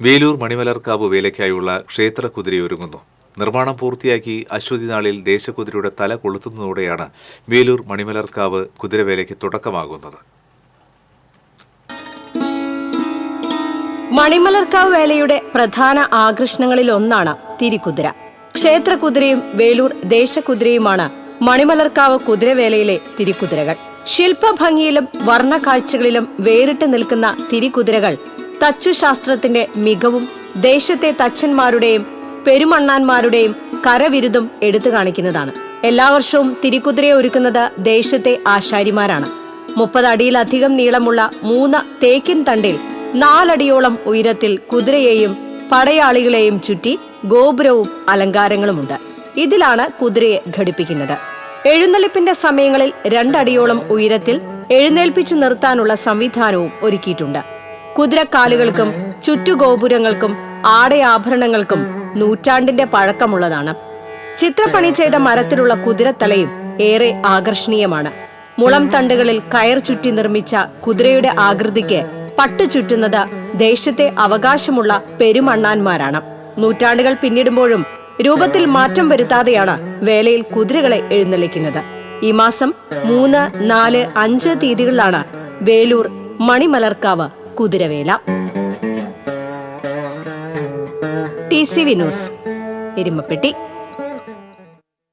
വേലൂർ മണിമലർക്കാവ് വേലയ്ക്കായുള്ള ക്ഷേത്ര കുതിരയൊരുങ്ങുന്നു നിർമ്മാണം പൂർത്തിയാക്കി അശ്വതി നാളിൽ ദേശകുതിരയുടെ തല കൊളുത്തുന്നതോടെയാണ് വേലൂർ മണിമലർക്കാവ് കുതിരവേലയ്ക്ക് തുടക്കമാകുന്നത്. മണിമലർക്കാവ് വേലയുടെ പ്രധാന ആകർഷണങ്ങളിൽ ഒന്നാണ് തിരിക്കുതിര ക്ഷേത്രകുതിരയും വേലൂർ ദേശകുതിരയുമാണ് മണിമലർക്കാവ് കുതിരവേലയിലെ തിരിക്കുതിരകൾ ശില്പഭംഗിയിലും വർണ കാഴ്ചകളിലും വേറിട്ട് നിൽക്കുന്ന തിരിക്കുതിരകൾ തച്ചുശാസ്ത്രത്തിന്റെ മികവും ദേശത്തെ തച്ചന്മാരുടെയും പെരുമണ്ണാന്മാരുടെയും കരവിരുതും എടുത്തു കാണിക്കുന്നതാണ്. എല്ലാ വർഷവും തിരിക്കുതിരയെ ഒരുക്കുന്നത് ദേശത്തെ ആശാരിമാരാണ്. മുപ്പത് അടിയിലധികം നീളമുള്ള മൂന്ന് തേക്കിൻ തണ്ടിൽ നാലടിയോളം ഉയരത്തിൽ കുതിരയെയും പടയാളികളെയും ചുറ്റി ഗോപുരവും അലങ്കാരങ്ങളുമുണ്ട്. ഇതിലാണ് കുതിരയെ ഘടിപ്പിക്കുന്നത്. എഴുന്നള്ളിപ്പിന്റെ സമയങ്ങളിൽ രണ്ടടിയോളം ഉയരത്തിൽ എഴുന്നേൽപ്പിച്ചു നിർത്താനുള്ള സംവിധാനവും ഒരുക്കിയിട്ടുണ്ട്. കുതിരക്കാലുകൾക്കും ചുറ്റുഗോപുരങ്ങൾക്കും ആടയാഭരണങ്ങൾക്കും നൂറ്റാണ്ടിന്റെ പഴക്കമുള്ളതാണ്. ചിത്രപ്പണി ചെയ്ത മരത്തിലുള്ള കുതിരത്തലയും ഏറെ ആകർഷണീയമാണ്. മുളം തണ്ടുകളിൽ കയർ ചുറ്റി നിർമ്മിച്ച കുതിരയുടെ ആകൃതിക്ക് പട്ടു ചുറ്റുന്നത് ദേശത്തെ അവകാശമുള്ള പെരുമണ്ണാന്മാരാണ്. നൂറ്റാണ്ടുകൾ പിന്നിടുമ്പോഴും രൂപത്തിൽ മാറ്റം വരുത്താതെയാണ് വേലയിൽ കുതിരകളെ എഴുന്നള്ളിക്കുന്നത്. ഈ മാസം മൂന്ന് നാല് അഞ്ച് തീയതികളിലാണ് Velur Manimalarkavu Kuthiravela. T C Vinus Erumapetty.